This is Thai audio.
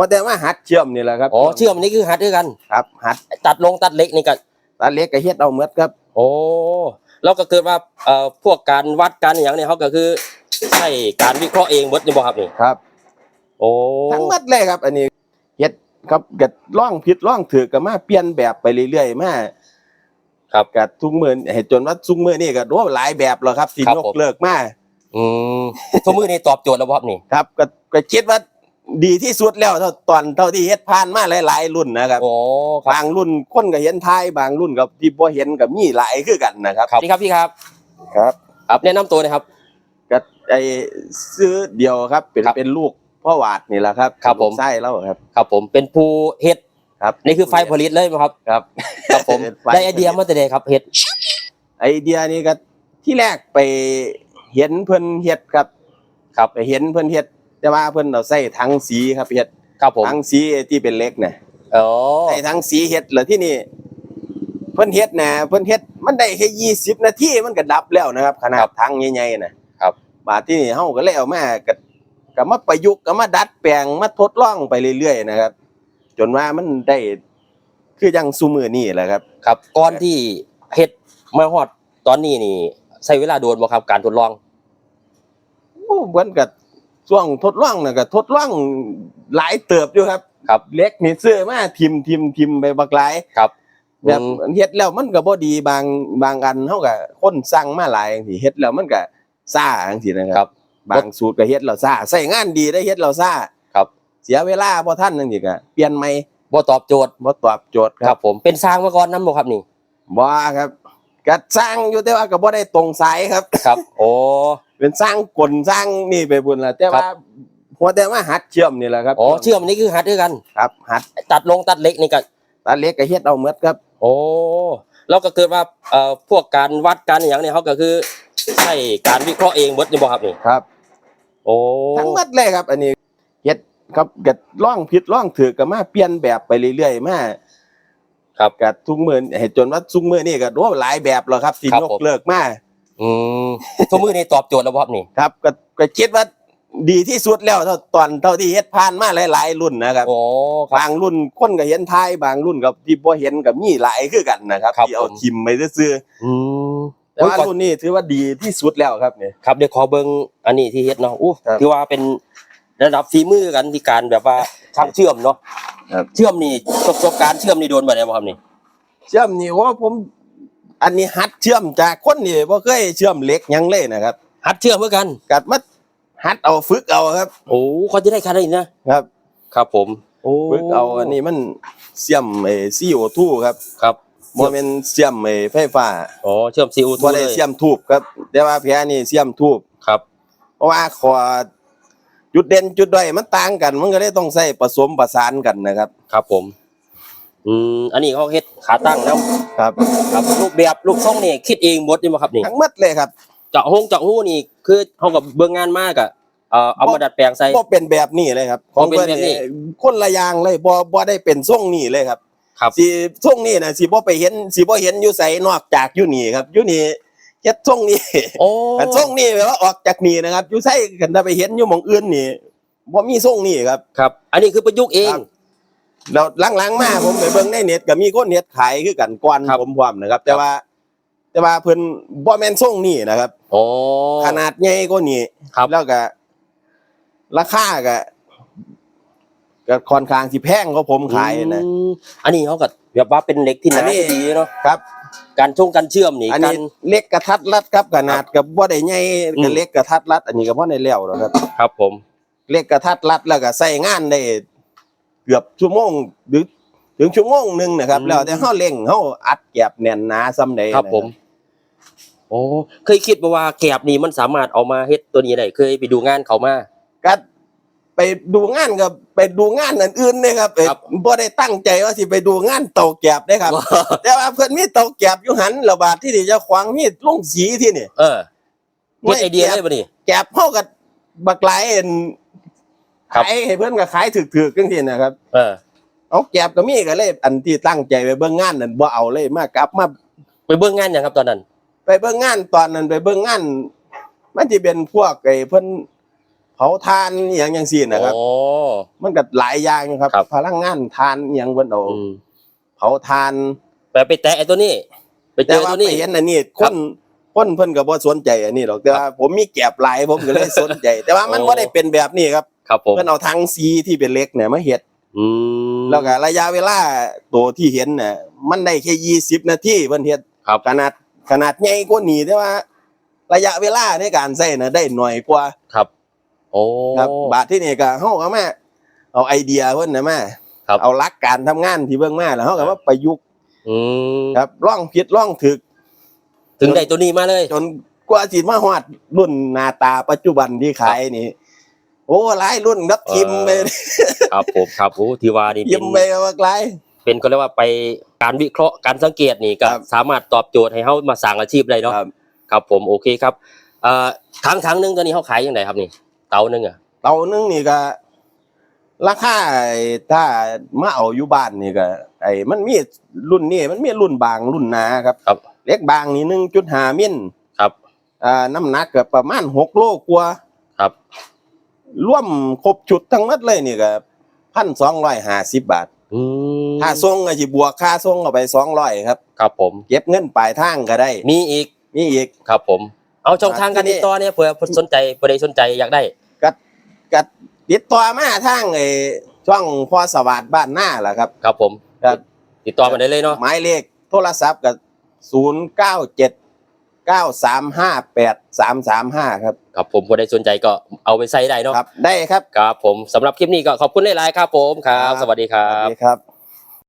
หัวแต่ว่าหัดเชื่อมนี่แหละครับอ๋อเชื่อมนี่คือหัดด้วยกันครับหัดตัดลงตัดเล็กนี่ก็ตาเล็กก็เฮ็ดเอาหมดครับโอ้แล้วก็เกิดว่าเอ่อพวกการวัดการอหย่างเนี่ยเขาก็คือใช่การวิเคราะห์เองหมดนี่บ่ครับนี่ครับ โอ้ทั้งหมดเลยครับ อันนี้เฮ็ดครับก็ล่องผิดล่องถือก็มาเปลี่ยนแบบไปเรื่อยๆมาครับกับทุกมื้อเห็นจนว่าทุกมื้อนี่ก็โอ้หลายแบบแล้วครับที่ครับยกผมเลิกมาอืมทุกมือนี่ตอบโจทย์แล้วบ่ครับนี่ครับก็ก็คิดว่า ดีที่สุดแล้วเท่าตอนเท่าที่เฮ็ดผ่านมาหลายๆรุ่นนะครับโอ้ครับบางรุ่นคนก็เห็นท้ายบางรุ่นก็ที่บ่เห็นก็มีหลายคือกันนะครับครับนี่ครับพี่ครับครับครับแนะนำตัวหนะครับ ก็ไอ้ซื้อเดียวครับเป็นครับเป็นลูกพ่อหวาดนี่แหละครับครับผมลูกไส้แล้วครับครับผมเป็นผู้เฮ็ดครับ นี่คือไฟผลิตเลยไหมครับ ครับครับผมเป็นฟได้ไอเดียมาแต่ใดครับเฮ็ดไอเดียนี่ก็ที่แรกไปเห็นเพิ่นเฮ็ดครับ ครับไปเห็นเพิ่นเฮ็ด แต่ว่าเพิ่นเอาใส่ถังสีครับเฮ็ดครับผมถังสีที่เป็นเหล็กน่ะอ๋อใส่ถังสีเฮ็ดแล้วที่นี่เพิ่นเฮ็ดน่ะเพิ่นเฮ็ดมันได้แค่20นาทีมันก็ดับแล้วนะครับ ขนาดถังใหญ่ๆน่ะครับบาดที่นี่เฮาก็เลยเอามาก็ก็มาประยุกต์ก็มาดัดแปลงมาทดลองไปเรื่อยๆนะครับ จนว่ามันได้คือยังซุมือนี่แหละครับ ครับก่อนที่เฮ็ดมาฮอดตอนนี้นี่ใช้เวลาโดนบ่ครับการทดลองโอ้เหมือนกับ ช่วงทดลองน่ะก็ทดลองหลายเติบอยู่ครับครับเล็กนี่ซื้อมาทิมทิมทิมไปบักหลายครับแบบอืมเฮ็ดแล้วมันก็บ่ดีบางบางอันเฮาก็คนสั่งมาหลายจังซี่เฮ็ดแล้วมันก็ซ่าจังซี่นะคครัรับ บางสูตรก็เฮ็ดแล้วซ่าใช้งานดีได้เฮ็ดแล้วซ่าครับ เสียเวลาบ่ทันจังซี่ก็เปลี่ยนใหม่บ่ตอบโจทย์บ่ตอบโจทย์คครัรับบผมเป็นสร้างมาก่อนนํบ่ครับนี่บ่ครับ ก็สร้างอยู่แต่ว่าก็บ่ได้ตรงสายครับ ครับ โอ้ เป็นสร้างกลสร้างนี่ไปบุญละแต่ว่าหัวแต่ว่าหัดเชื่อมนี่แหละครับอ๋อเชื่อมนี่คือหัดด้วยกัน ครับหัดตัดลงตัดเล็กนี่ก็ตาเล็กก็เฮ็ดเอาหมดครับ โอ้แล้วก็เกิดว่าเอ่อพวกการวัดการอหย่างเนี่ยเขาก็คือใช่การวิเคราะห์เองหมดนี่บ่ครับนี่ครับ โอ้ทั้งหมดเลยครับ อันนี้เฮ็ดครับก็ล่องผิดล่องถือก็มาเปลี่ยนแบบไปเรื่อยๆมา ครับก็ทุกมื้อเห็นจนว่าทุกมื้อนี่ก็โอ้หลายแบบแล้วครับที่ครับยกผม เลิกมาอืมทุกมือนี่ตอบโจทย์แล้วบ่ครับนี่ครับก็ก็คิดว่าดีที่สุดแล้วเท่าตอนเท่าที่เฮ็ดผ่านมาหลาย ๆ รุ่นนะครับ โอ้ครับ บางรุ่นคนก็เห็นท้ายบางรุ่นก็ที่บ่เห็นก็มีหลายคือกันนะครับครับที่เอาผม ทิมไปซื่ออืมๆแต่ว่ารุ่นนี้ถือว่าดีที่สุดแล้วครับเนี่ย ครับเดี๋ยวขอเบิ่งอันนี้ที่เฮ็ดเนาะอู้ครับ ถือว่าเป็น ระดับฝีมือกันที่การแบบว่าช่างเชื่อมเนาะครับ เชื่อมนี่ประสบการณ์เชื่อมนี่โดนบ่ได้บ่ครับนี่เชื่อมนี่ว่าผม อันนี้หัดเชื่อมจากคนนี่บ่เคยเชื่อมเหล็กหยังเลยนะครับหัดเชื่อมเหมือนกัน กัดมาหัดเอาฝึกเอาครับ โอ้เขาจะได้ขนาดนี้นะครับครับผม โอ้ฝึกเอาอันนี้มันเชื่อมไอ้ CO2 ครับครับบ่แม่นเชื่อมไอ้ไฟฟ้าอ๋อเชื่อม CO2 บ่ได้เลยเชื่อมทูบครับ แต่ว่าแพ้นี่เชื่อมทูบครับ เพราะว่าขอ จุดเด่นจุดด้อยมันต่างกัน มันก็เลยต้องใช้ผสมประสานกันนะครับ ครับผม อืมอันนี้เขาเฮ็ดขาตั้งแล้วครับ ครับรูปแบบรูปทรงนี่คิดเองหมดนี่บ่ครับนี่ทั้งหมดเลยครับเจาะฮงเจาะหูนี่คือเฮากับเบิ่งงานมากอะเอ่อเอามาดัดแปลงใส่บ่เป็นแบบนี้เลยครับบ่เป็นแบบนี้คนละอย่างเลยบ่บ่ได้เป็นทรงนี้เลยครับ ครับ สิทรงนี้น่ะสิบ่ไปเห็นสิบ่เห็นอยู่ไสนอกจากอยู่นี่ครับอยู่นี่ เฮ็ดทรงนี้โอ้แต่ทรงนี้แปลว่าออกจากนี่นะครับอยู่ไสกันถ้าไปเห็นอยู่หม่องอื่นนี่บ่มีทรงนี้ครับ ครับ อันนี้คือประยุกต์เองครับแล้วหลังๆมาผมไปเบิ่งในเน็ตก็มีคนเฮ็ดขายคือกันก่อนครับผมพร้อมนะครับ แต่ว่า แต่ว่าเพิ่นบ่แม่นทรงนี้นะครับโอ้ขนาดใหญ่กว่านี้ครับแล้วก็ราคาก็ก็ค่อนข้างสิแพงกว่าผมขายนะอืมอันนี้เขาก็แบบว่าเป็นเหล็กที่หอันานนี้ดีเนาะครับ การช่วงการเชื่อมนี่อันกานี้รเล็กกระทัดรัดครับขนาดกับบ่ได้ใหญ่อืมก็เล็กกระทัดรัด อันนี้ก็บ่ได้แล้วหรอกครับ ครับผม เล็กกระทัดรัดแล้วก็ใช้งานได้เกือบชั่วโมงหรือถึงชั่วโมงหนึงนะครับ แล้วแต่เฮาเร่งเฮาอัดแก็บแน่นหนาซำใดครับผม โอ้เคยคิดบ่ว่าแกบนี่มันสามารถเอามาเฮ็ดตัวนี้ได้เคยไปดูงานเขามาก็ ไปดูงานกับไปดูงานอื่นๆนะครับไปครับ บ่ได้ตั้งใจว่าสิไปดูงานเตาแก็บได้ครับ แต่ว่าเพิ่นมีเตาแก็บอยู่หันระบาดที่นี่เจะขวางมีลงสีที่นี่เออเฮ็ดไอเดียได้บ่นี่ แก็บเฮากับบักหลายเอ็นครับ ขายให้เพิ่นก็ขายถึกๆจังซี่นะครับ เออ เอาแก็บก็มีก็เลย อันที่ตั้งใจไปเบิ่งงานนั่นบ่เอาเลยมากลับมา ไปเบิ่งงานหยังครับตอนนั้น ไปเบิ่งงานตอนนั้นไปเบิ่งงาน มันสิเป็นพวกไอ้เพิ่น ผผาทานอหย่างจังซี่นะครับโอ้มันก็หลายอย่างครับ ครับ พลังงานทานอหย่างเพิ่นเอาอืมเผาทานไปไปแตะไอ้ตัวนี้ ไปเจแต่อว่าตัวไปนี้ เห็นอันนี้คครับนคนเพิ่นก็บ่สนใจอันนี้หรอกแต่ว่าผมมีแก็บหลายผมก็เลยสนใจ แต่ว่ามันโอ้ บ่ได้เป็นแบบนี้ครับครับผมเพิ่นเอาทั้งสีที่เป็นเหล็กเนี่ยมาเฮ็ดอืม แล้วก็ระยะเวลาตัวที่เห็นน่ะมันได้แค่20 นาทีเพิ่นเฮ็ดครับ ขนาดขนาดใหญ่กว่านี้แต่ว่า ระยะเวลาในการใช้น่ะได้หน่อยกว่า ครับ โอ้ครับบาทที่นี่ก็เฮาก็มาเอาไอเดียเพิ่นน่ะมาครับเอาหลักการทำงานที่เบิ่งมาแล้วเฮาก็มาประยุกต์อืมครับล่องผิดล่องถูกถึงได้ตัวนี้มาเลย จนกว่าสิมาฮอดรุ่นหน้าตาปัจจุบันที่ขายนี่ โอ้หลายรุ่นครับทิมไปครับผมครับโอ้ที่ว่านี่ทิเป็มนไปว่าหลายเป็นก็เรียกว่าไปการวิเคราะห์การสังเกตนี่ก็ครับสามารถตอบโจทย์ให้เขามาสร้างอาชีพได้เนาะครับ ครับผมโอเคครับเอ่อทั้งทั้งหนึงตัวนี้เขาขายยังไงครับนี่ เตาหนึงอะ เตานึงนี่ก็ ราคาไอ้ถ้ามาเอาอยู่บ้านนี่ก็ ไอ้มันมีรุ่นนี้มันมีรุ่นบางรุ่นหนาครับ ครับ เล็กบางนี่1.5มิลครับ อ่าน้ำหนักก็ประมาณ6โลกว่าครับรวมครบชุดทั้งหมดเลยนี่ก็1,250บาท อืมถ้าส่งก็สิบวกค่าส่งเข้าไป200ครับ ครับผม เก็บเงินปลายทางก็ได้ มีอีก มีอีก ครับผม เอาช่องทางการทีนี้ติดต่อเนี่ยเผื่อคนสนใจเผื่อใดสนใจอยากได้ก็ติดต่อมาทางไอ้ช่องพอสวัสดิ์บ้านหน้าแหละครับ ครับผมครับติดต่อมาได้เลยเนาะหมายเลขโทรศัพท์กับศูนย์เก้าเจ็ดเก้าสามห้าแปดสามสามห้าครับครับผมผู้ใดสนใจก็เอาไปใส่ได้เนาะครับได้ครับครับผมสำหรับคลิปนี้ก็ขอบคุณหลายๆครับผมครับ สวัสดีครัสวับสดีครับ